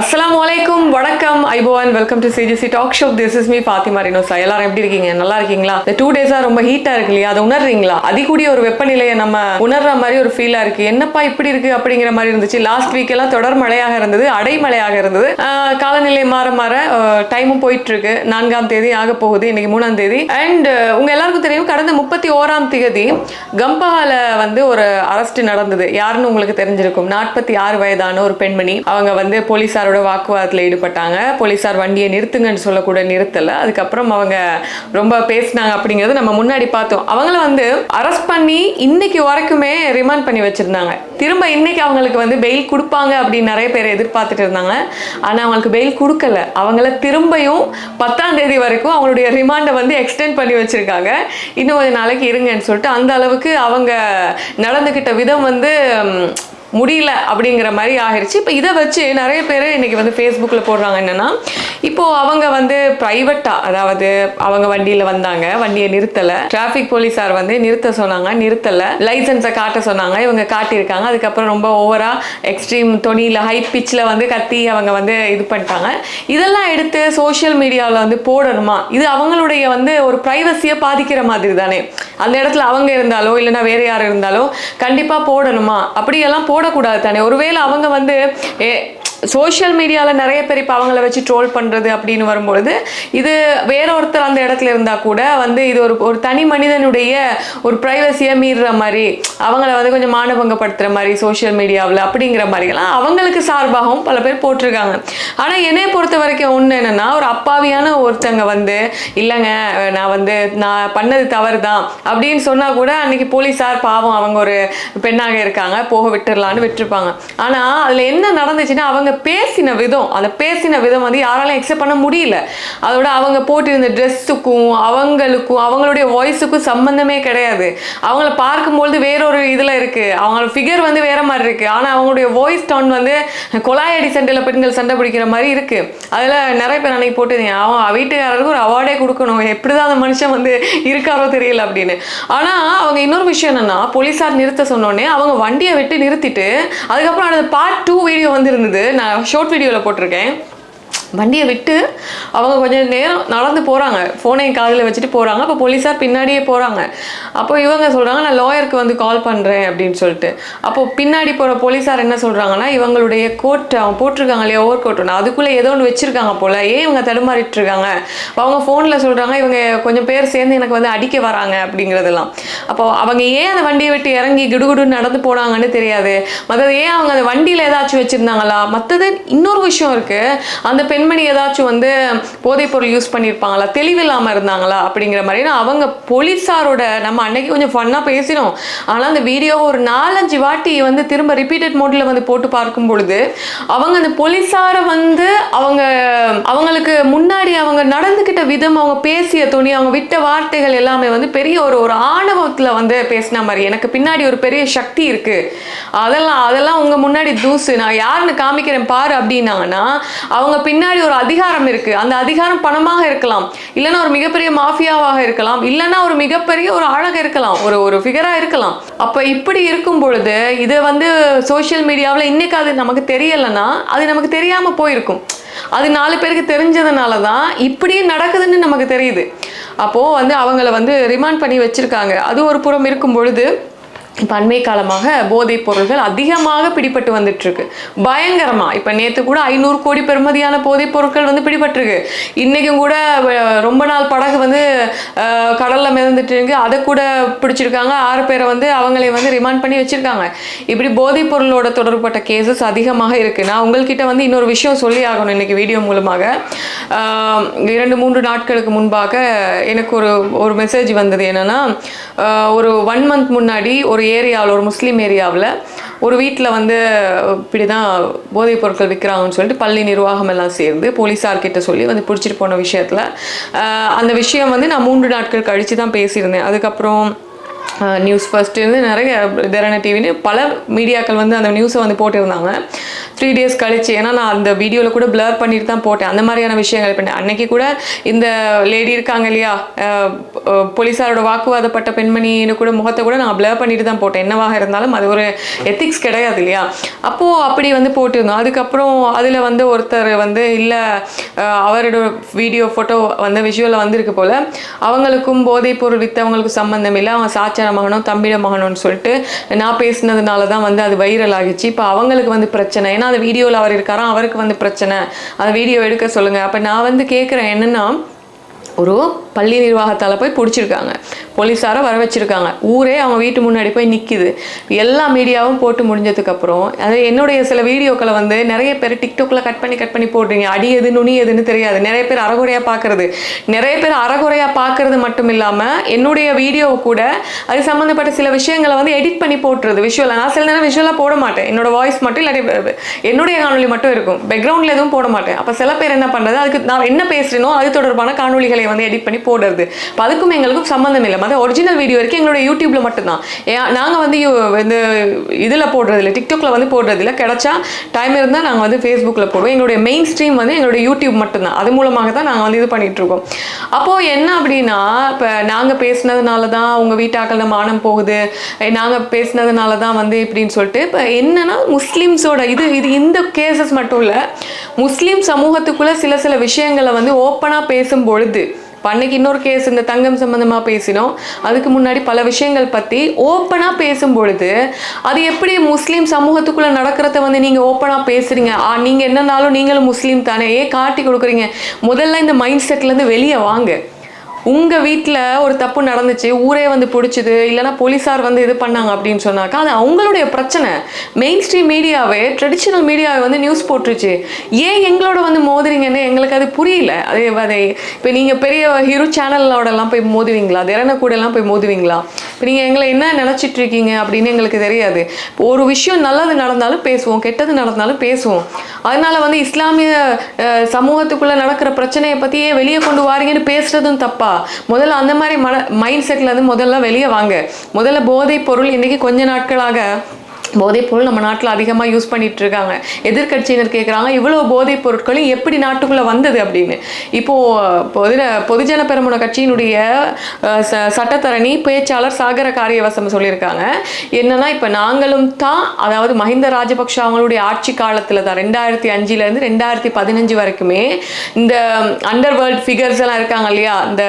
அஸ்லாம் வலைக்கும் வணக்கம். IPhone welcome to CGC talk show this is me Fathima Rinosa எல்லாரும் எப்படி இருக்கீங்க? நல்லா இருக்கீங்களா? இந்த டூ டேஸா ரொம்ப ஹீட்டா இருக்கு இல்லையா? அதை உணர்றீங்களா? அதிகூடிய ஒரு வெப்பநிலையை நம்ம உணர்ற மாதிரி ஒரு ஃபீலா இருக்கு. என்னப்பா இப்படி இருக்கு அப்படிங்கிற மாதிரி இருந்துச்சு. லாஸ்ட் வீக் எல்லாம் தொடர் மழையாக இருந்தது அடைமழையாக இருந்தது. காலநிலை மாற மாற டைமும் போயிட்டு இருக்கு. நான்காம் தேதி ஆக போகுது இன்னைக்கு மூணாம் தேதி. அண்ட் உங்க எல்லாருக்கும் தெரியும் கடந்த முப்பத்தி ஓராம் தேதி கம்பஹால வந்து ஒரு அரஸ்ட் நடந்தது. யாருன்னு உங்களுக்கு தெரிஞ்சிருக்கும். நாற்பத்தி ஆறு வயதான ஒரு பெண்மணி. அவங்க வந்து போலீஸார் போலீஸாரோட வாக்குவாதத்தில் ஈடுபட்டாங்க. போலீஸார் வண்டியை நிறுத்துங்கன்னு சொல்லக்கூட நிறுத்தலை. அதுக்கப்புறம் அவங்க ரொம்ப பேசினாங்க அப்படிங்கிறது நம்ம முன்னாடி பார்த்தோம். அவங்கள வந்து அரெஸ்ட் பண்ணி இன்னைக்கு வரைக்குமே ரிமாண்ட் பண்ணி வச்சுருந்தாங்க. திரும்ப இன்னைக்கு அவங்களுக்கு வந்து பெயில் கொடுப்பாங்க அப்படின்னு நிறைய பேர் எதிர்பார்த்துட்டு இருந்தாங்க. ஆனால் அவங்களுக்கு பெயில் கொடுக்கல. அவங்கள திரும்பியும் பத்தாம் தேதி வரைக்கும் அவங்களுடைய ரிமாண்டை வந்து எக்ஸ்டெண்ட் பண்ணி வச்சுருக்காங்க. இன்னும் கொஞ்சம் நாளைக்கு இருங்கன்னு சொல்லிட்டு அந்த அளவுக்கு அவங்க நடந்துக்கிட்ட விதம் வந்து முடியல அப்படிங்கிற மாதிரி ஆயிடுச்சு இப்போ இதை வச்சு நிறைய பேர் இன்னைக்கு வந்து ஃபேஸ்புக்கில் போடுறாங்க என்னன்னா இப்போ அவங்க வந்து ப்ரைவேட்டாக அதாவது அவங்க வண்டியில் வந்தாங்க வண்டியை நிறுத்தலை. டிராஃபிக் போலீஸார் வந்து நிறுத்த சொன்னாங்க நிறுத்தலை. லைசன்ஸை காட்ட சொன்னாங்க இவங்க காட்டியிருக்காங்க. அதுக்கப்புறம் ரொம்ப ஓவராக எக்ஸ்ட்ரீம் தொனியில் ஹை பிச்சில் வந்து கத்தி அவங்க வந்து இது பண்ணிட்டாங்க. இதெல்லாம் எடுத்து சோஷியல் மீடியாவில் வந்து போடணுமா? இது அவங்களுடைய வந்து ஒரு ப்ரைவசியை பாதிக்கிற மாதிரி தானே அந்த இடத்துல அவங்க இருந்தாலோ இல்லைன்னா வேறு யார் இருந்தாலோ கண்டிப்பாக போடணுமா? அப்படியெல்லாம் போடக்கூடாது தானே. ஒருவேளை அவங்க வந்து ஏ சோஷியல் மீடியாவில் நிறைய பேர் இப்போ அவங்கள வச்சு ட்ரோல் பண்ணுறது அப்படின்னு வரும்பொழுது இது வேற ஒருத்தர் அந்த இடத்துல இருந்தால் கூட வந்து இது ஒரு ஒரு தனி மனிதனுடைய ஒரு ப்ரைவசியை மீறுற மாதிரி அவங்கள வந்து கொஞ்சம் மானபங்கப்படுத்துகிற மாதிரி சோஷியல் மீடியாவில் அப்படிங்கிற மாதிரிலாம் அவங்களுக்கு சார்பாகவும் பல பேர் போட்டிருக்காங்க. ஆனால் என்னை பொறுத்த வரைக்கும் ஒன்று என்னென்னா ஒரு அப்பாவியான ஒருத்தங்க வந்து இல்லைங்க நான் வந்து நான் பண்ணது தவறு தான் அப்படின்னு சொன்னால் கூட அன்னைக்கு போலீஸார் பாவம் அவங்க ஒரு பெண்ணாக இருக்காங்க போக விட்டுடலான்னு விட்டுருப்பாங்க. ஆனால் அதில் என்ன நடந்துச்சுன்னா அவங்க பேசின விதம் அந்த பேசின விதம் வந்து யாராலையும் எக்ஸெப்ட் பண்ண முடியல. அதோட அவங்க போட்டிருந்த ட்ரெஸ்ஸுக்கும் அவங்களுக்கும் அவங்களுடைய வாய்ஸுக்கும் சம்மந்தமே கிடையாது. அவங்கள பார்க்கும்பொழுது வேறொரு இதில் இருக்குது அவங்களோட ஃபிகர் வந்து வேற மாதிரி இருக்குது ஆனால் அவங்களுடைய வாய்ஸ் டவுன் வந்து கொலாயடி சண்டையில் பெண்கள் சண்டை பிடிக்கிற மாதிரி இருக்குது அதில் நிறைய பேர் அன்னைக்கு போட்டிருந்தேன் அவன் வீட்டுக்காரருக்கு ஒரு அவார்டே கொடுக்கணும். எப்படி தான் அந்த மனுஷன் வந்து இருக்காரோ தெரியல அப்படின்னு. ஆனால் அவங்க இன்னொரு விஷயம் என்னென்னா போலீஸார் நிறுத்த சொன்னோடனே அவங்க வண்டியை விட்டு நிறுத்திட்டு அதுக்கப்புறம் அந்த பார்ட் டூ வீடியோ வந்து இருந்தது நான் ஷார்ட் வீடியோவில் போட்டிருக்கேன். வண்டியை விட்டு அவங்க கொஞ்சம் நேரம் நடந்து போகிறாங்க ஃபோனை காதில் வச்சுட்டு போகிறாங்க அப்போ போலீஸார் பின்னாடியே போகிறாங்க அப்போ இவங்க சொல்கிறாங்க நான் லாயருக்கு வந்து கால் பண்ணுறேன் அப்படின்னு சொல்லிட்டு. அப்போ பின்னாடி போகிற போலீஸார் என்ன சொல்கிறாங்கன்னா இவங்களுடைய கோட் அவங்க போட்டிருக்காங்க இல்லையா ஓவர் கோட் ஒன்று அதுக்குள்ளே ஏதோ ஒன்று வச்சுருக்காங்க போல். ஏன் இவங்க தடுமாறிட்டுருக்காங்க? அவங்க ஃபோனில் சொல்கிறாங்க இவங்க கொஞ்சம் பேர் சேர்ந்து எனக்கு வந்து அடிக்க வராங்க அப்படிங்கிறதெல்லாம். அப்போ அவங்க ஏன் அந்த வண்டியை விட்டு இறங்கி கிடுகுடுன்னு நடந்து போனாங்கன்னு தெரியாது. மற்றது ஏன் அவங்க அந்த வண்டியில் ஏதாச்சும் வச்சுருந்தாங்களா? மற்றது இன்னொரு விஷயம் இருக்குது அந்த பெண் பெண்மணி ஏதாச்சும் வந்து போதைப்பொருள் யூஸ் பண்ணியிருப்பாங்களா தெளிவில்லாமல் இருந்தாங்களா? அப்படிங்கிற மாதிரி அவங்க போலீஸாரோட நம்ம அன்னைக்கு கொஞ்சம் ஃபன்னாக பேசினோம். ஆனால் அந்த வீடியோ ஒரு நாலஞ்சு வாட்டி வந்து திரும்ப ரிப்பீட்டட் மோடில் வந்து போட்டு பார்க்கும் பொழுது அவங்க அந்த போலீஸாரை வந்து அவங்க அவங்களுக்கு முன்னாடி அவங்க நடந்துக்கிட்ட விதம் அவங்க பேசிய துணி அவங்க விட்ட வார்த்தைகள் எல்லாமே வந்து பெரிய ஒரு ஒரு ஆணவத்தில் வந்து பேசின மாதிரி. எனக்கு பின்னாடி ஒரு பெரிய சக்தி இருக்கு. அதெல்லாம் அதெல்லாம் உங்கள் முன்னாடி தூசு. நான் யாருன்னு காமிக்கிறேன் பாரு அப்படின்னாங்கன்னா அவங்க பின்னாடி ஒரு அதிகாரம் இருக்கு. அந்த அதிகாரம் பணமாக இருக்கலாம். இல்லைன்னா ஒரு மிகப்பெரிய மாஃபியாவாக இருக்கலாம். இல்லைன்னா ஒரு மிகப்பெரிய ஒரு அழகு இருக்கலாம். ஒரு ஒரு ஃபிகரா இருக்கலாம். அப்ப இப்படி இருக்கும் பொழுது இது வந்து சோஷியல் மீடியாவில் இன்னைக்கு அது நமக்கு தெரியலைன்னா அது நமக்கு தெரியாம போயிருக்கும். அது நாலு பேருக்கு தெரிஞ்சதுனால தான் இப்படியே நடக்குதுன்னு நமக்கு தெரியுது. அப்போது வந்து அவங்கள வந்து ரிமாண்ட் பண்ணி வச்சுருக்காங்க. அது ஒரு புறம் இருக்கும் பொழுது இப்போ காலமாக போதைப் பொருள்கள் அதிகமாக பிடிபட்டு வந்துட்டுருக்கு. பயங்கரமாக இப்போ நேற்று கூட ஐநூறு கோடி பெறுமதியான போதைப் பொருட்கள் வந்து பிடிபட்டிருக்கு. இன்றைக்கும் கூட ரொம்ப நாள் படகு வந்து கடலில் மிதந்துட்டு இருக்கு அதை கூட பிடிச்சிருக்காங்க. ஆறு பேரை வந்து அவங்களே வந்து ரிமாண்ட் பண்ணி வச்சிருக்காங்க. இப்படி போதைப் பொருளோட தொடர்பட்ட கேசஸ் அதிகமாக இருக்குது நான் உங்கள்கிட்ட வந்து இன்னொரு விஷயம் சொல்லி ஆகணும் இன்றைக்கி வீடியோ மூலமாக. இரண்டு மூன்று நாட்களுக்கு முன்பாக எனக்கு ஒரு ஒரு மெசேஜ் வந்தது என்னென்னா ஒரு ஒன் மந்த் முன்னாடி ஒரு ஏரியாவில் ஒரு முஸ்லீம் ஏரியாவில் ஒரு வீட்டில் வந்து இப்படி தான் போதைப் பொருட்கள் விற்கிறாங்கன்னு சொல்லிட்டு பள்ளி நிர்வாகம் எல்லாம் சேர்ந்து போலீஸார்கிட்ட சொல்லி வந்து பிடிச்சிட்டு போன விஷயத்தில் அந்த விஷயம் வந்து நான் மூன்று நாட்கள் கழித்து தான் பேசியிருந்தேன். அதுக்கப்புறம் நியூஸ் ஃபர்ஸ்ட்லேருந்து நிறைய திரண டிவின்னு பல மீடியாக்கள் வந்து அந்த நியூஸை வந்து போட்டிருந்தாங்க. த்ரீ டேஸ் கழிச்சு ஏன்னா நான் அந்த வீடியோவில் கூட பிளர் பண்ணிட்டு தான் போட்டேன். அந்த மாதிரியான விஷயங்கள் பண்ணேன் அன்னைக்கு கூட இந்த லேடி இருக்காங்க இல்லையா போலீஸாரோட வாக்குவாதப்பட்ட பெண்மணின்னு கூட முகத்தை கூட நான் பிளர் பண்ணிட்டு தான் போட்டேன். என்னவாக இருந்தாலும் அது ஒரு எத்திக்ஸ் கிடையாது இல்லையா? அப்போது அப்படி வந்து போட்டிருந்தோம். அதுக்கப்புறம் அதில் வந்து ஒருத்தர் வந்து இல்லை அவரோட வீடியோ ஃபோட்டோ வந்து விஷுவலில் வந்திருக்கு போல் அவங்களுக்கும் போதைப் பொருள் விற்றவங்களுக்கும் சம்மந்தம் இல்லை. அவங்க சாச்சார மகனும் தம்பிட மகனும்னு சொல்லிட்டு நான் பேசினதுனால தான் வந்து அது வைரல் ஆகிச்சு இப்போ அவங்களுக்கு வந்து பிரச்சனை. ஏன்னா அந்த வீடியோவில் அவர் இருக்காராம் அவருக்கு வந்து பிரச்சனை. அந்த வீடியோ எடுக்க சொல்லுங்கள் அப்போ நான் வந்து கேட்குறேன் என்னென்னா ஒரு பள்ளி நிர்வாகத்தால் போய் பிடிச்சிருக்காங்க. போலீஸாரை வர வச்சுருக்காங்க. ஊரே அவங்க வீட்டு முன்னாடி போய் நிற்கிது எல்லா மீடியாவும் போட்டு முடிஞ்சதுக்கப்புறம் அது என்னுடைய சில வீடியோக்களை வந்து நிறைய பேர் டிக்டாக்ல கட் பண்ணி கட் பண்ணி போடுறீங்க. அடி எது நுனி எதுன்னு தெரியாது. நிறைய பேர் அறகுறையாக பார்க்கறது நிறைய பேர் அறகுறையாக பார்க்குறது மட்டும் இல்லாமல் என்னுடைய வீடியோவை கூட அது சம்மந்தப்பட்ட சில விஷயங்களை வந்து எடிட் பண்ணி போட்டுறது விஷுவலாக நான் சில நேரம் விஷுவலாக போட மாட்டேன். என்னோட வாய்ஸ் மட்டும் இல்லாட்டி என்னுடைய காணொலி மட்டும் இருக்கும். பேக்ரவுண்டில் எதுவும் போட மாட்டேன். அப்போ சில பேர் என்ன பண்ணுறது அதுக்கு நான் என்ன பேசுகிறேனோ அது தொடர்பான காணொலிகளை வந்து எடிட் பண்ணி போடுறது. இப்போ அதுக்கும் எங்களுக்கும் சம்மந்தம் இல்லை. மற்ற ஒரிஜினல் வீடியோ வரைக்கும் எங்களோட யூடியூப்ல மட்டும்தான். நாங்கள் வந்து இந்த இதில் போடுறது இல்லை டிக்டாக்ல வந்து போடுறது இல்லை கிடைச்சா டைம் இருந்தால் நாங்கள் வந்து ஃபேஸ்புக்கில் போடுவோம். எங்களுடைய மெயின் ஸ்ட்ரீம் வந்து எங்களுடைய யூடியூப் மட்டும்தான். அது மூலமாக தான் நாங்கள் வந்து இது பண்ணிகிட்ருக்கோம் இருக்கோம். அப்போது என்ன அப்படின்னா இப்போ நாங்கள் பேசுனதுனால தான் உங்கள் வீட்டாக்கள் மானம் போகுது. நாங்கள் பேசுனதுனால தான் வந்து இப்படின்னு சொல்லிட்டு இப்போ என்னன்னா முஸ்லீம்ஸோட இது இது இந்த கேசஸ் மட்டும் இல்லை முஸ்லீம் சமூகத்துக்குள்ளே சில சில விஷயங்களை வந்து ஓப்பனாக பேசும் பொழுது இப்போ அன்னைக்கு இன்னொரு கேஸ் இந்த தங்கம் சம்மந்தமாக பேசினோம். அதுக்கு முன்னாடி பல விஷயங்கள் பற்றி ஓப்பனாக பேசும் பொழுது அது எப்படி முஸ்லீம் சமூகத்துக்குள்ளே நடக்கிறத வந்து நீங்கள் ஓப்பனாக பேசுகிறீங்க ஆ நீங்கள் என்னன்னாலும் நீங்களும் முஸ்லீம் தானே? ஏன் காட்டி கொடுக்குறீங்க? முதல்ல இந்த மைண்ட் செட்லேருந்து வெளியே வாங்க. உங்கள் வீட்டில் ஒரு தப்பு நடந்துச்சு ஊரே வந்து பிடிச்சிது இல்லைன்னா போலீஸார் வந்து இது பண்ணாங்க அப்படின்னு சொன்னாக்கா அது அவங்களுடைய பிரச்சனை. மெயின் ஸ்ட்ரீம் மீடியாவே ட்ரெடிஷ்னல் மீடியாவை வந்து நியூஸ் போட்டுருச்சு. ஏன் எங்களோட வந்து மோதுறீங்கன்னு எங்களுக்கு அது புரியல. அது அதை இப்போ நீங்கள் பெரிய ஹீரோ சேனலோடலாம் போய் மோதுவீங்களா? திறனை கூடலாம் போய் மோதுவீங்களா? இப்போ நீங்கள் எங்களை என்ன நினச்சிட்டு இருக்கீங்க அப்படின்னு எங்களுக்கு தெரியாது. இப்போ ஒரு விஷயம் நல்லது நடந்தாலும் பேசுவோம் கெட்டது நடந்தாலும் பேசுவோம். அதனால வந்து இஸ்லாமிய சமூகத்துக்குள்ளே நடக்கிற பிரச்சனையை பற்றியே வெளியே கொண்டு வாரீங்கன்னு பேசுகிறதும் தப்பா? முதல்ல அந்த மாதிரி மன மைண்ட் செட்ல இருந்து முதல்ல வெளியே வாங்க. முதல்ல போதைப் பொருள் இன்னைக்கு கொஞ்ச நாட்களாக போதைப் பொருள் நம்ம நாட்டில் அதிகமாக யூஸ் பண்ணிட்டு இருக்காங்க எதிர்க்கட்சியினர் கேட்குறாங்க இவ்வளோ போதைப் பொருட்களும் எப்படி நாட்டுக்குள்ளே வந்தது அப்படின்னு. இப்போது பொது பொதுஜன பெரமுன கட்சியினுடைய ச- சட்டத்தரணி பேச்சாளர் சாகர காரியவசம் சொல்லியிருக்காங்க. என்னன்னா இப்போ நாங்களும் தான் அதாவது மஹிந்த ராஜபக்ஷ அவங்களுடைய ஆட்சி காலத்தில் தான் ரெண்டாயிரத்தி அஞ்சுலேருந்து ரெண்டாயிரத்தி பதினஞ்சு வரைக்குமே இந்த அண்டர் வேர்ல்ட் ஃபிகர்ஸ் எல்லாம் இருக்காங்க இல்லையா? இந்த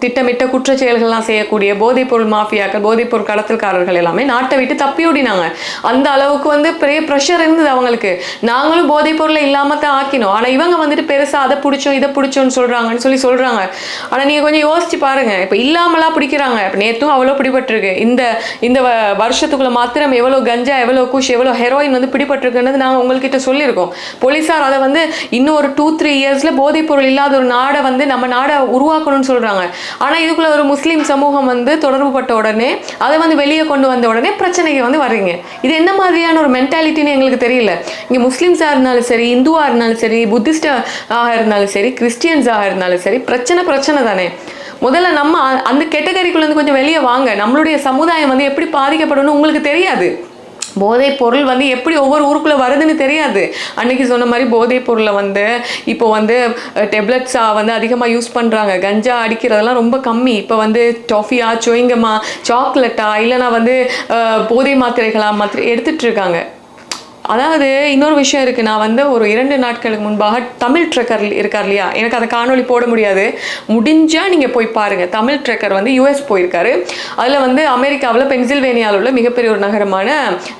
திட்டமிட்ட குற்ற செயல்கள்லாம் செய்யக்கூடிய போதைப்பொருள் மாஃபியாக்கள் போதைப்பொருள் கடத்தல்காரர்கள் எல்லாமே நாட்டை விட்டு தப்பி ஓடினாங்க. அந்த அளவுக்கு வந்து பெரிய ப்ரெஷர் இருந்தது அவங்களுக்கு. நாங்களும் போதைப் பொருளை இல்லாமல் தான் ஆக்கினோம். ஆனால் இவங்க வந்துட்டு பெருசாக அதை பிடிச்சோம் இதை பிடிச்சோன்னு சொல்கிறாங்கன்னு சொல்லி சொல்கிறாங்க ஆனால் நீங்கள் கொஞ்சம் யோசிச்சு பாருங்கள் இப்போ இல்லாமலாம் பிடிக்கிறாங்க. இப்போ நேற்றும் அவ்வளோ பிடிபட்டிருக்கு. இந்த இந்த வ- வருஷத்துக்குள்ள மாத்திரம் எவ்வளோ கஞ்சா எவ்வளோ குஷ் எவ்வளோ ஹெரோயின் வந்து பிடிபட்டிருக்குன்றது நாங்கள் உங்கள்கிட்ட சொல்லியிருக்கோம். போலீஸார் அதை வந்து இன்னும் ஒரு டூ த்ரீ இயர்ஸில் போதைப் பொருள் இல்லாத ஒரு நாடை வந்து நம்ம நாடை உருவாக்கணும்னு சொல்கிறாங்க ஆனால் இதுக்குள்ள ஒரு முஸ்லீம் சமூகம் வந்து தொடர்பு பட்ட உடனே அதை வந்து வெளியே கொண்டு வந்த உடனே பிரச்சனைக்கு வந்து வர்றீங்க. இது என்ன மாதிரியான ஒரு மென்டாலிட்டின்னு எங்களுக்கு தெரியல. இங்கே முஸ்லீம்ஸாக இருந்தாலும் சரி இந்துவாக இருந்தாலும் சரி புத்திஸ்டாக இருந்தாலும் சரி கிறிஸ்டியன்ஸாக இருந்தாலும் சரி பிரச்சனை பிரச்சனை தானே. முதல்ல நம்ம அ- அந்த கேட்டகரிக்குள்ளேருந்து கொஞ்சம் வெளியே வாங்க. நம்மளுடைய சமுதாயம் வந்து எப்படி பாதிக்கப்படும்னு உங்களுக்கு தெரியாது. போதைப் பொருள் வந்து எப்படி ஒவ்வொரு ஊருக்குள்ளே வருதுன்னு தெரியாது. அன்னைக்கு சொன்ன மாதிரி போதைப் பொருளை வந்து இப்போ வந்து டெப்லெட்ஸா வந்து அதிகமாக யூஸ் பண்ணுறாங்க கஞ்சா அடிக்கிறதெல்லாம் ரொம்ப கம்மி. இப்போ வந்து டாஃபியா சுயங்கமா சாக்லேட்டா இல்லைனா வந்து போதை மாத்திரைகளாக மாத்திரை எடுத்துகிட்ருக்காங்க அதாவது இன்னொரு விஷயம் இருக்குது நான் வந்து ஒரு இரண்டு நாட்களுக்கு முன்பாக தமிழ் ட்ரெக்கர் இருக்கார் இல்லையா? எனக்கு அந்த காணொலி போட முடியாது. முடிஞ்சால் நீங்கள் போய் பாருங்கள் தமிழ் ட்ரெக்கர் வந்து யூஎஸ் போயிருக்காரு. அதில் வந்து அமெரிக்காவில் பென்சில்வேனியாவில் உள்ள மிகப்பெரிய ஒரு நகரமான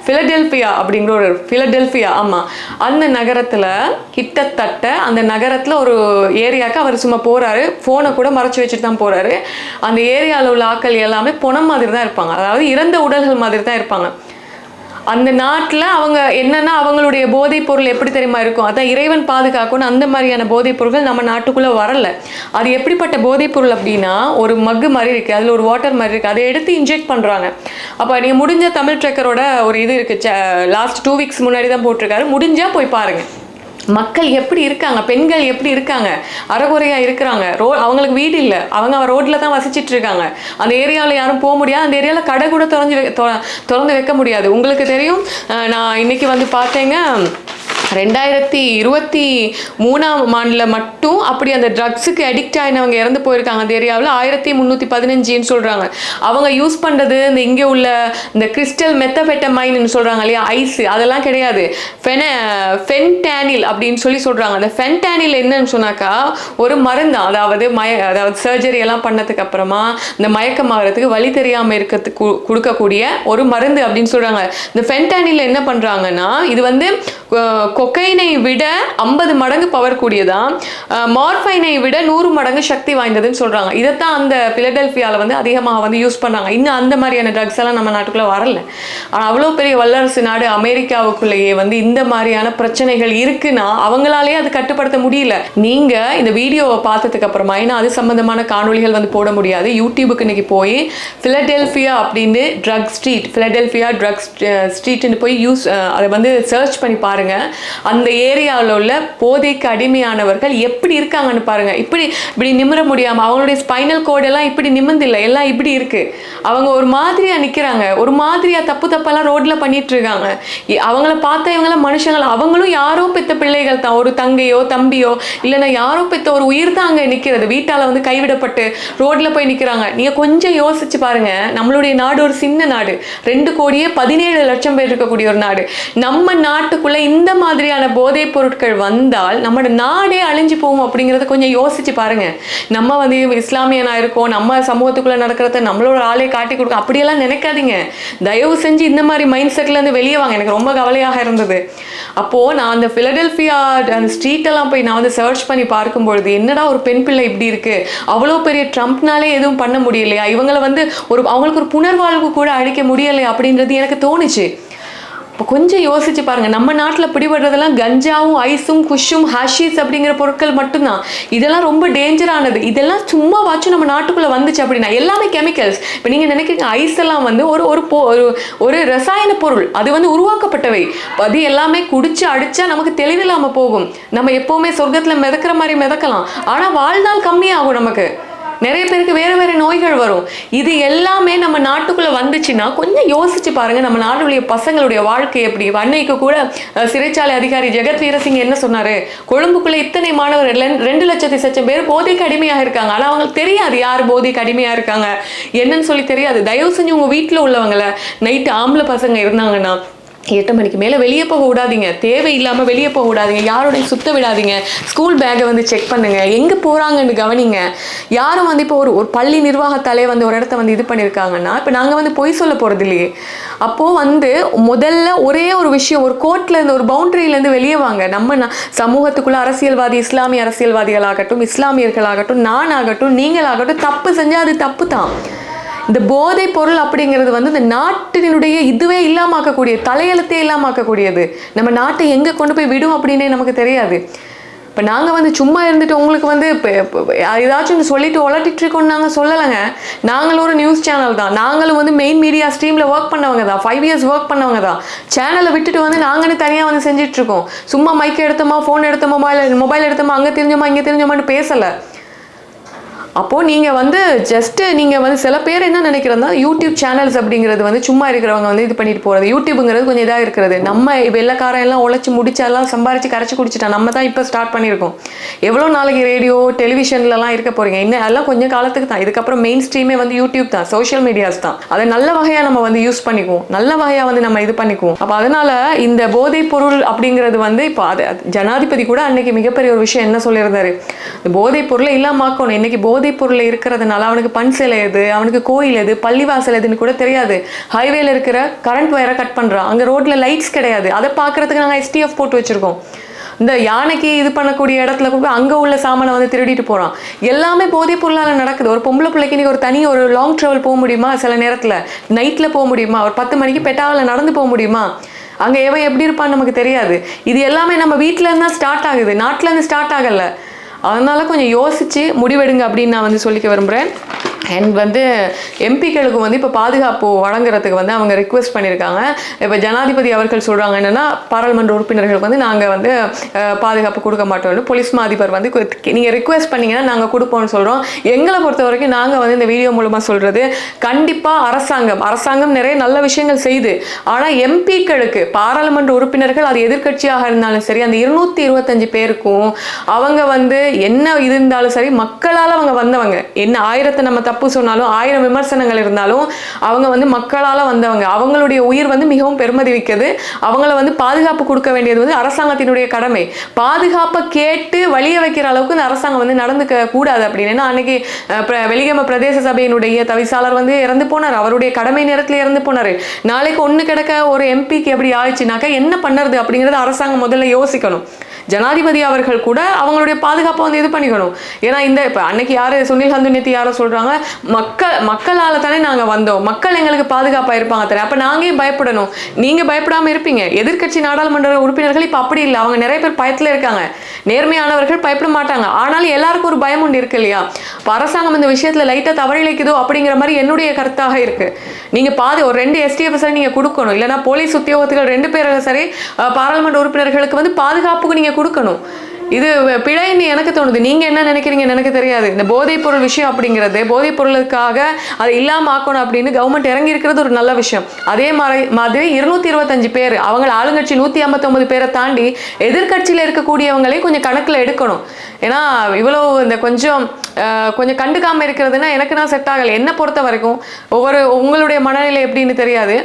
ஃபிலடெல்ஃபியா அப்படிங்கிற ஒரு ஃபிலடெல்ஃபியா ஆமாம் அந்த நகரத்தில் கிட்டத்தட்ட அந்த நகரத்தில் ஒரு ஏரியாவுக்கு அவர் சும்மா போகிறாரு ஃபோனை கூட மறைச்சி வச்சுட்டு தான் போகிறாரு அந்த ஏரியாவில் உள்ள ஆக்கள் எல்லாமே பொணம் மாதிரி தான் இருப்பாங்க. அதாவது இறந்த உடல்கள் மாதிரி தான் இருப்பாங்க. அந்த நாட்டில் அவங்க என்னென்னா அவங்களுடைய போதைப் பொருள் எப்படி தெரியுமா இருக்கும்? அதான் இறைவன் பாதுகாக்கணும் அந்த மாதிரியான போதைப் பொருட்கள் நம்ம நாட்டுக்குள்ளே வரல. அது எப்படிப்பட்ட போதைப் பொருள் அப்படின்னா ஒரு மக்கு மாதிரி இருக்குது அதில் ஒரு வாட்டர் மாதிரி இருக்குது அதை எடுத்து இன்ஜெக்ட் பண்ணுறாங்க அப்போ நீங்கள் முடிஞ்ச தமிழ் ட்ரெக்கரோட ஒரு இது இருக்குது லாஸ்ட் டூ வீக்ஸ் முன்னாடி தான் போட்டிருக்காரு. முடிஞ்சால் போய் பாருங்கள் மக்கள் எப்படி இருக்காங்க? பெண்கள் எப்படி இருக்காங்க? அறகுறையா இருக்கிறாங்க. ரோ அவங்களுக்கு வீடு இல்லை. அவங்க ரோட்ல தான் வசிச்சிட்டு இருக்காங்க. அந்த ஏரியாவில் யாரும் போக முடியாது அந்த ஏரியாவில் கடை கூட திறந்து வை- தொ- திறந்து வைக்க முடியாது. உங்களுக்கு தெரியும் நான் இன்னைக்கு வந்து பார்த்தேங்க ரெண்டாயிரத்தி இருபத்தி மூணாம் ஆண்டில் மட்டும் அப்படி அந்த ட்ரக்ஸுக்கு அடிக்ட் ஆகினவங்க இறந்து போயிருக்காங்க. அந்த ஏரியாவில் ஆயிரத்தி முந்நூற்றி பதினஞ்சுன்னு சொல்கிறாங்க அவங்க யூஸ் பண்ணுறது இந்த இங்கே உள்ள இந்த கிறிஸ்டல் மெத்தபெட்டமைன்னு சொல்கிறாங்க இல்லையா? ஐஸு அதெல்லாம் கிடையாது. ஃபென ஃபென்டானில் அப்படின்னு சொல்லி சொல்கிறாங்க அந்த ஃபென்டானில் என்னன்னு சொன்னாக்கா ஒரு மருந்து? அதாவது மய அதாவது சர்ஜரி எல்லாம் பண்ணதுக்கு அப்புறமா இந்த மயக்கம் ஆகிறதுக்கு வழி தெரியாமல் இருக்கிறதுக்கு கொடுக்கக்கூடிய ஒரு மருந்து அப்படின்னு சொல்கிறாங்க இந்த ஃபென்டானில் என்ன பண்ணுறாங்கன்னா இது வந்து கொக்கைனை விட ஐம்பது மடங்கு பவர் கூடியதா? மார்ஃபைனை விட நூறு மடங்கு சக்தி வாய்ந்ததுன்னு சொல்கிறாங்க இதைத்தான் அந்த பிலடெல்ஃபியாவில் வந்து அதிகமாக வந்து யூஸ் பண்ணாங்க இன்னும் அந்த மாதிரியான ட்ரக்ஸ் எல்லாம் நம்ம நாட்டுக்குள்ளே வரல. ஆனால் அவ்வளோ பெரிய வல்லரசு நாடு அமெரிக்காவுக்குள்ளேயே வந்து இந்த மாதிரியான பிரச்சனைகள் இருக்குன்னா அவங்களாலே அது கட்டுப்படுத்த முடியல. நீங்கள் இந்த வீடியோவை பார்த்ததுக்கு அப்புறமா ஏன்னா அது சம்பந்தமான காணொளிகள் வந்து போட முடியாது. யூடியூபுக்கு இன்னைக்கு போய் ஃபிலடெல்ஃபியா அப்படின்னு ட்ரக் ஸ்ட்ரீட் ஃபிலடெல்ஃபியா ட்ரக் ஸ்ட்ரீட்னு போய் யூஸ் அதை வந்து சர்ச் பண்ணி பாருங்க. அந்த ஏரியாவில் உள்ள போதைக்கு அடிமையானவர்கள் எப்படி இருக்காங்கன்னு பாருங்க. இப்படி இப்படி நிமிர முடியாம அவங்களுடைய ஸ்பைனல் கோடெல்லாம் இப்படி நிமிர்ந்தில்லை எல்லாம் இப்படி இருக்கு. அவங்க ஒரு மாதிரியா நிக்கிறாங்க. ஒரு மாதிரியா தப்பு தப்பெல்லாம் ரோட்ல பண்ணிட்டு இருக்காங்க. அவங்கள பார்த்த இவங்களாம் மனுஷங்கள? அவங்களும் யாரோ பெத்த பிள்ளைகள் தான் ஒரு தங்கையோ தம்பியோ இல்லைன்னா யாரோ பெத்த ஒரு உயிர் தான் அங்கே நிற்கிறது வீட்டால் வந்து கைவிடப்பட்டு ரோட்ல போய் நிற்கிறாங்க நீங்கள் கொஞ்சம் யோசிச்சு பாருங்க. நம்மளுடைய நாடு ஒரு சின்ன நாடு. ரெண்டு கோடியே பதினேழு லட்சம் பேர் இருக்கக்கூடிய ஒரு நாடு. நம்ம நாட்டுக்குள்ளே இந்த மாதிரியான போதைப் பொருட்கள் வந்தால் நம்மளோட நாடே அழிஞ்சு போகும் அப்படிங்கிறத கொஞ்சம் யோசிச்சு பாருங்க. நம்ம வந்து இஸ்லாமியனாக இருக்கோம். நம்ம சமூகத்துக்குள்ளே நடக்கிறத நம்மளோட ஆளே காட்டி கொடுக்க அப்படியெல்லாம் நினைக்காதீங்க. தயவு செஞ்சு இந்த மாதிரி மைண்ட் செட்லேருந்து வெளியே வாங்க. எனக்கு ரொம்ப கவலையாக இருந்தது. அப்போது நான் அந்த ஃபிலடெல்ஃபி பிலடெல்பியா அந்த ஸ்ட்ரீட் எல்லாம் போய் நான் வந்து சர்ச் பண்ணி பார்க்கும் பொழுது என்னடா ஒரு பெண் பிள்ளை இப்படி இருக்கு? அவ்வளோ பெரிய ட்ரம்ப்னாலே எதுவும் பண்ண முடியலையா? இவங்கள வந்து ஒரு அவங்களுக்கு ஒரு புனர்வாழ்வு கூட அளிக்க முடியலை அப்படின்றது எனக்கு தோணுச்சு. இப்போ கொஞ்சம் யோசிச்சு பாருங்க. நம்ம நாட்டில் பிடிபடுறதெல்லாம் கஞ்சாவும் ஐஸும் குஷும் ஹஷீஸ் அப்படிங்கிற பொருட்கள் மட்டும்தான். இதெல்லாம் ரொம்ப டேஞ்சரானது. இதெல்லாம் சும்மா வாச்சும் நம்ம நாட்டுக்குள்ளே வந்துச்சு அப்படின்னா எல்லாமே கெமிக்கல்ஸ். இப்போ நீங்கள் நினைக்கிறீங்க ஐஸ் எல்லாம் வந்து ஒரு ஒரு பொ- ஒரு ஒரு ரசாயன பொருள். அது வந்து உருவாக்கப்பட்டவை. அது எல்லாமே குடிச்சு அடிச்சா நமக்கு தெளிவில்லாமல் போகும். நம்ம எப்போவுமே சொர்க்கத்தில் மிதக்கிற மாதிரி மிதக்கலாம். ஆனால் வாழ்நாள் கம்மியாகும் நமக்கு. நிறைய பேருக்கு வேறு வேறு நோய்கள் வரும். இது எல்லாமே நம்ம நாட்டுக்குள்ளே வந்துச்சுன்னா கொஞ்சம் யோசிச்சு பாருங்க. நம்ம நாட்டுடைய பசங்களுடைய வாழ்க்கை எப்படி? அன்னைக்கு கூட சிறைச்சாலை அதிகாரி ஜெகத் வீரசிங் என்ன சொன்னார்? கொழும்புக்குள்ளே இத்தனை மாணவர் ரெண்டு- லட்சத்தி சச்சம் பேர் போதைக்கு அடிமையாக இருக்காங்க. ஆனால் அவங்களுக்கு தெரியாது யார் போதைக்கு அடிமையாக இருக்காங்க. என்னன்னு சொல்லி தெரியாது. தயவு செஞ்சு உங்கள் வீட்டில் உள்ளவங்கள நைட்டு ஆம்பளை பசங்க இருந்தாங்கன்னா எட்டு மணிக்கு மேலே வெளியே போக விடாதீங்க. தேவையில்லாமல் வெளியே போக விடாதீங்க. யாரோடையும் சுத்த விடாதீங்க. ஸ்கூல் பேக்கை வந்து செக் பண்ணுங்கள் எங்கே போகிறாங்கன்னு கவனிங்க. யாரும் வந்து இப்போ ஒரு ஒரு பள்ளி நிர்வாகத்தாலே வந்து ஒரு இடத்த வந்து இது பண்ணியிருக்காங்கன்னா இப்போ நாங்கள் வந்து பொய் சொல்ல போகிறது இல்லையே. அப்போது வந்து முதல்ல ஒரே ஒரு விஷயம் ஒரு கோர்ட்லேருந்து ஒரு பவுண்டரியிலேருந்து வெளியே வாங்க. நம்ம சமூகத்துக்குள்ளே அரசியல்வாதி இஸ்லாமிய அரசியல்வாதிகளாகட்டும் இஸ்லாமியர்களாகட்டும் நான் ஆகட்டும் நீங்களாகட்டும் தப்பு செஞ்சால் அது தப்பு தான். இந்த போதை பொருள் அப்படிங்கிறது வந்து இந்த நாட்டினுடைய இதுவே இல்லாமாக்கக்கூடிய தலையெழுத்தே இல்லாமாக்கக்கூடியது. நம்ம நாட்டை எங்கே கொண்டு போய் விடும் அப்படின்னே நமக்கு தெரியாது. இப்போ நாங்கள் வந்து சும்மா இருந்துட்டு உங்களுக்கு வந்து இப்போ ஏதாச்சும் சொல்லிட்டு உலட்டிட்டு இருக்கோம் நாங்கள் சொல்லலைங்க. நாங்களும் ஒரு நியூஸ் சேனல் தான். நாங்களும் வந்து மெயின் மீடியா ஸ்ட்ரீமில் ஒர்க் பண்ணவங்க தான். ஃபைவ் இயர்ஸ் ஒர்க் பண்ணவங்க தான். சேனலை விட்டுட்டு வந்து நாங்களே தனியாக வந்து செஞ்சிட்ருக்கோம் சும்மா மைக் எடுத்தோமா ஃபோன் எடுத்தோமா மொபைல் மொபைல் எடுத்தோமா அங்கே தெரிஞ்சோமா இங்கே தெரிஞ்சோமான்னு பேசலை. அப்போது நீங்கள் வந்து ஜஸ்ட்டு நீங்கள் வந்து சில பேர் என்ன நினைக்கிறதா யூடியூப் சேனல்ஸ் அப்படிங்கிறது வந்து சும்மா இருக்கிறவங்க வந்து இது பண்ணிட்டு போகிறது யூடியூப்புங்கிறது கொஞ்சம் இதாக இருக்கிறது. நம்ம வெள்ளக்காரன் எல்லாம் உழைச்சி முடிச்சாலாம் சம்பாரிச்சு கரைச்சி குடிச்சிட்டா நம்ம தான் இப்போ ஸ்டார்ட் பண்ணியிருக்கோம். எவ்வளோ நாளைக்கு ரேடியோ டெலிவிஷன்லலாம் இருக்க போகிறீங்க இன்னும் அதெல்லாம் கொஞ்சம் காலத்துக்கு தான். இதுக்கப்புறம் மெயின் ஸ்ட்ரீமே வந்து யூடியூப் தான் சோஷியல் மீடியாஸ் தான். அதை நல்ல வகையாக நம்ம வந்து யூஸ் பண்ணிக்குவோம். நல்ல வகையாக வந்து நம்ம இது பண்ணிக்குவோம். அப்போ அதனால் இந்த போதைப் பொருள் அப்படிங்கிறது வந்து இப்போ அது ஜனாதிபதி கூட அன்னைக்கு மிகப்பெரிய ஒரு விஷயம் என்ன சொல்லியிருந்தாரு? இந்த போதைப் பொருளை இல்லாமாக்கணும் இன்னைக்கு போதைப் பொருள் இருக்கிறதுனால அவனுக்கு பண் சிலை எது அவனுக்கு கோயில் எது பள்ளிவாசல் எதுன்னு கூட தெரியாது. ஹைவேல இருக்கிற கரண்ட் வயரை கட் பண்றான். அங்க ரோட்ல லைட்ஸ் கிடையாது. அதை பார்க்கறதுக்கு நாங்கள் எஸ்டிஎஃப் போட்டு வச்சிருக்கோம். இந்த யானைக்கு இது பண்ணக்கூடிய இடத்துல கூட அங்கே உள்ள சாமானை வந்து திருடிட்டு போகிறான் எல்லாமே போதைப் பொருளால் நடக்குது. ஒரு பொம்பளை பிள்ளைக்கு நீ ஒரு தனி ஒரு லாங் ட்ராவல் போக முடியுமா? சில நேரத்தில் நைட்டில் போக முடியுமா? ஒரு பத்து மணிக்கு பெட்டாவில் நடந்து போக முடியுமா? அங்கே எவன் எப்படி இருப்பான்னு நமக்கு தெரியாது. இது எல்லாமே நம்ம வீட்டிலேருந்து தான் ஸ்டார்ட் ஆகுது. நாட்டிலேருந்து ஸ்டார்ட் ஆகலை. அதனால கொஞ்சம் யோசிச்சு முடிவெடுங்க அப்படின்னு நான் வந்து சொல்லிக்க விரும்புகிறேன் அண்ட் வந்து எம்பிக்களுக்கு வந்து இப்போ பாதுகாப்பு வழங்குறதுக்கு வந்து அவங்க ரிக்வெஸ்ட் பண்ணியிருக்காங்க இப்போ ஜனாதிபதி அவர்கள் சொல்கிறாங்க என்னென்னா பாராளுமன்ற உறுப்பினர்களுக்கு வந்து நாங்கள் வந்து பாதுகாப்பு கொடுக்க மாட்டோம்னு போலீஸ் மாதிபர் வந்து நீங்கள் ரிக்வெஸ்ட் பண்ணிங்கன்னா நாங்கள் கொடுப்போம்னு சொல்கிறோம் எங்களை பொறுத்த வரைக்கும் நாங்கள் வந்து இந்த வீடியோ மூலமாக சொல்கிறது கண்டிப்பாக அரசாங்கம் அரசாங்கம் நிறைய நல்ல விஷயங்கள் செய்யுது ஆனால் எம்பிக்களுக்கு பாராளுமன்ற உறுப்பினர்கள் அது எதிர்க்கட்சியாக இருந்தாலும் சரி அந்த இருநூற்றி இருபத்தஞ்சு பேருக்கும் அவங்க வந்து என்ன இது இருந்தாலும் சரி மக்களால் அவங்க வந்தவங்க. என்ன ஆயிரத்தை நம்ம தப்பு சொன்னாலும் ஆயிரம் விமர்சனங்கள் இருந்தாலும் அவங்க வந்து மக்களால் வந்தவங்க. அவங்களுடைய உயிர் வந்து மிகவும் பெருமதி வைக்கிறது அவங்கள வந்து பாதுகாப்பு கொடுக்க வேண்டியது வந்து அரசாங்கத்தினுடைய கடமை. பாதுகாப்பை கேட்டு வழிய வைக்கிற அளவுக்கு இந்த அரசாங்கம் வந்து நடந்துக்க கூடாது அப்படின்னு. ஏன்னா அன்னைக்கு வெளிகம பிரதேச சபையினுடைய தவிசாளர் வந்து இறந்து போனார். அவருடைய கடமை நேரத்தில் இறந்து போனார். நாளைக்கு ஒன்று கிடக்க ஒரு எம்பிக்கு எப்படி ஆயிடுச்சுனாக்கா என்ன பண்ணுறது அப்படிங்கிறது அரசாங்கம் முதல்ல யோசிக்கணும். ஜனாதிபதி அவர்கள் கூட அவங்களுடைய பாதுகாப்பை வந்து இது பண்ணிக்கணும். ஏன்னா இந்த இப்போ அன்னைக்கு யாரு சுனில் ஹந்துநேத்தி யாரோ சொல்கிறாங்க மக்கள் மக்களால் தானே நாங்கள் வந்தோம். மக்கள் எங்களுக்கு பாதுகாப்பாக இருப்பாங்க தானே. அப்போ நாங்களே பயப்படணும்? நீங்கள் பயப்படாமல் இருப்பீங்க. எதிர்க்கட்சி நாடாளுமன்ற உறுப்பினர்கள் இப்போ அப்படி இல்லை. அவங்க நிறைய பேர் பயத்தில் இருக்காங்க. நேர்மையானவர்கள் பயப்பட மாட்டாங்க. ஆனாலும் எல்லாருக்கும் ஒரு பயம் உண்டு இருக்கு இல்லையா? இப்போ அரசாங்கம் இந்த விஷயத்துல லைட்டாக தவறிழைக்குதோ அப்படிங்கிற மாதிரி என்னுடைய கருத்தாக இருக்கு. நீங்கள் பாதி ஒரு ரெண்டு எஸ்டிஎஃப் நீங்கள் கொடுக்கணும். இல்லைன்னா போலீஸ் உத்தியோகத்துகள் ரெண்டு பேரும் சரி பாராளுமன்ற உறுப்பினர்களுக்கு வந்து பாதுகாப்புக்கு நீங்கள் கொடுக்கணும். இது பிழைன்னு எனக்கு தோணுது. நீங்கள் என்ன நினைக்கிறீங்கன்னு எனக்கு தெரியாது. இந்த போதைப் பொருள் விஷயம் அப்படிங்கிறது போதைப் பொருளுக்காக அதை இல்லாமல் ஆக்கணும் அப்படின்னு கவர்மெண்ட் இறங்கி இருக்கிறது ஒரு நல்ல விஷயம். அதே மாதிரி மாதிரி இருநூத்தி இருபத்தஞ்சு பேர் அவங்க ஆளுங்கட்சி நூற்றி ஐம்பத்தொம்பது பேரை தாண்டி எதிர்கட்சியில் இருக்கக்கூடியவங்களையும் கொஞ்சம் கணக்கில் எடுக்கணும். ஏன்னா இவ்வளோ இந்த கொஞ்சம் கொஞ்சம் கண்டுக்காமல் இருக்கிறதுனா எனக்கு நான் செட் ஆகலை. என்னை பொறுத்த வரைக்கும் ஒவ்வொரு உங்களுடைய மனநிலை எப்படின்னு தெரியாது.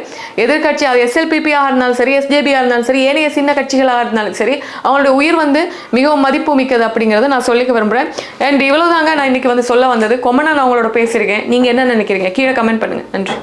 எதிர்க்கட்சி அது எஸ்எல்பிபியாக இருந்தாலும் சரி எஸ்ஜேபியாக இருந்தாலும் சரி ஏனைய சின்ன கட்சிகளாக இருந்தாலும் சரி அவங்களுடைய உயிர் வந்து மிகவும் மதிப்பு மிக்கது அப்படிங்கிறத நான் சொல்லிக்க விரும்புகிறேன் அண்ட் இவ்வளோதாங்க நான் இன்னைக்கு வந்து சொல்ல வந்தது. கொமனா நான் உங்களோட பேசியிருக்கேன். நீங்கள் என்ன நினைக்கிறீங்க? கீழே கமெண்ட் பண்ணுங்கள் நன்றி.